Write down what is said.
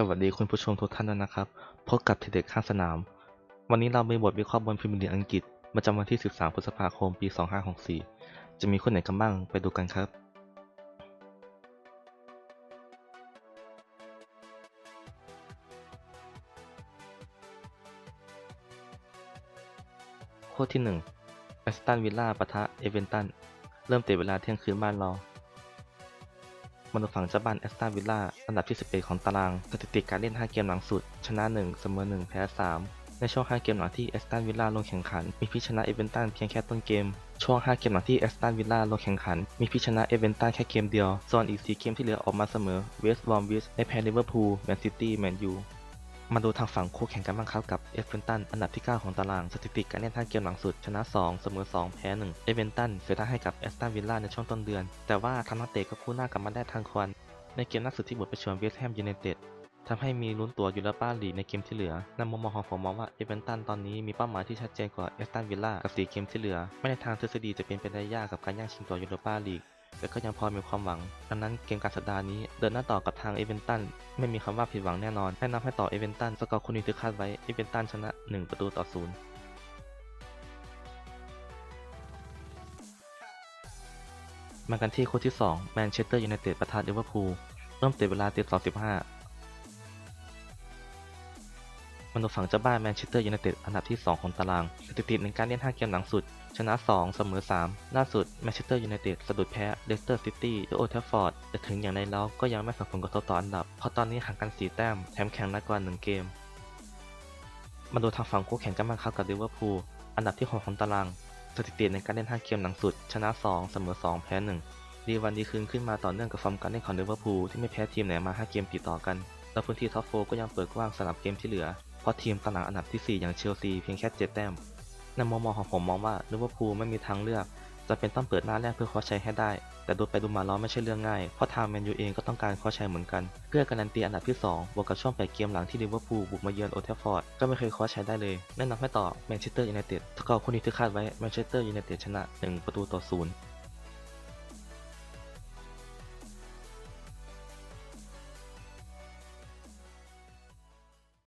สวัสดีคุณผู้ชมทุกท่านด้วยนะครับ พบกับทีเด็กข้างสนาม วันนี้เรามีบทวิเคราะห์บนพรีเมียร์ลีกอังกฤษประจำวันที่ 13 พฤษภาคม ปี 2564 จะมีคนไหนกันบ้างไปดูกันครับ โคู่ที่1แอสตันวิลล่าปะทะเอเวนตัน เริ่มเตะเวลาเที่ยงคืนบ้านเรา มาดูฝั่งเจ้าบ้านแอสตันวิลล่าอันดับที่ 11 ของตาราง สถิติการเล่น 5 เกมหลังสุด ชนะ 1 เสมอ 1 แพ้ 3 ในช่วง 5 เกมหลังที่แอสตันวิลล่าลงแข่งขัน มีพิชนะเอเวนตันเพียงแค่ต้นเกม ช่วง 5 เกมหลังที่แอสตันวิลล่าลงแข่งขัน มีพิชนะเอเวนตันแค่เกมเดียว ส่วนอีก 4 เกมที่เหลือออกมาเสมอ เวสต์บอมวิชและแพ้ลิเวอร์พูล แมนซิตี้ แมนยู มาดูทางฝั่งคู่แข่งกันบ้างครับกับเอฟเวนตันอันดับที่ 9 ของตารางสถิติการเล่น5เกมหลังสุด ชนะ 2 เสมอ 2 แพ้ 1 เอฟเวนตันเสียท่าให้กับแอสตันวิลล่าในช่วงต้นเดือน แต่ว่าทางนักเตะก็คู่หน้ากลับมาได้ทางควันในเกมล่าสุดที่บุกไปเชวนเวสต์แฮมยูไนเต็ดทำให้มีลุ้นตัวยูโรปาลีกในเกมที่เหลือในมุมมองของผมมองว่าเอเวนตันตอนนี้มีเป้าหมายที่ชัดเจนกว่าเอสตันวิลล่ากับ4เกมที่เหลือ ไม่ในทางทฤษฎีจะเป็นไปได้ยากกับการย่างชิงตัวยูโรปาลีก แต่ก็ยังพอมีความหวัง ดังนั้นเกมการสัปดาห์นี้เดินหน้าต่อกับทางเอเวนตันไม่มีคำว่าผิดหวังแน่นอนแนะนำให้ต่อเอเวนตันสกอร์คุณนี้ที่คาดไว้เอเวนตันชนะ 1 ประตูต่อศูนย์มากันที่คู่ที่ 2 แมนเชสเตอร์ยูไนเต็ดประทานลิเวอร์พูลเริ่มเตะเวลาตีสองสิบห้า มาดูฝั่งเจ้าบ้านแมนเชสเตอร์ยูไนเต็ดอันดับที่ 2 ของตาราง สถิติในการเล่น 5 เกมหลังสุด ชนะ 2 เสมอ 3 ล่าสุดแมนเชสเตอร์ยูไนเต็ดสะดุดแพ้เลสเตอร์ซิตี้ที่โอลด์แทฟฟอร์ด แต่ถึงอย่างไรแล้วก็ยังไม่ส่งผลกระทบต่ออันดับ เพราะตอนนี้ห่างกัน 4 แต้ม แถมแข่งน้อยกว่า 1 เกม มาดูทางฝั่งคู่แข่งกันบ้างครับกับลิเวอร์พูล อันดับที่ 6 ของตาราง สถิติในการเล่น 5 เกมหลังสุด ชนะ 2 เสมอ 2 แพ้ 1 ดีวันดีคืนขึ้นมาต่อเนื่องกับฟอร์มการเล่นของลิเวอร์พูลที่ไม่แพ้ทีมไหนมา 5 เกมติดต่อกัน และพื้นที่ท็อปโฟก็ยังเปิดกว้างสำหรับเกมที่เหลือ ราะทีมตารางอันดับที่ 4 อย่างเชลซีเพียงแค่ 7 แต้มในมุมมองของผมมองว่าลิเวอร์พูลไม่มีทางเลือกจะเป็นต้องเปิดหน้าแรกเพื่อคว้าชัยให้ได้ แต่ดูไปดูมาแล้วไม่ใช่เรื่องง่าย เพราะทางแมนยูเองก็ต้องการคว้าชัยเหมือนกัน เพื่อการันตีอันดับที่ 2 บวกกับช่วงแปดเกมหลังที่ลิเวอร์พูลบุกมาเยือนโอลด์แทฟฟอร์ด ก็ไม่เคยคว้าชัยได้เลย แนะนำให้ต่อแมนเชสเตอร์ยูไนเต็ดสกอร์คู่นี้ที่คาดไว้แมนเชสเตอร์ยูไนเต็ดชนะ 1 ประตูต่อศูนย์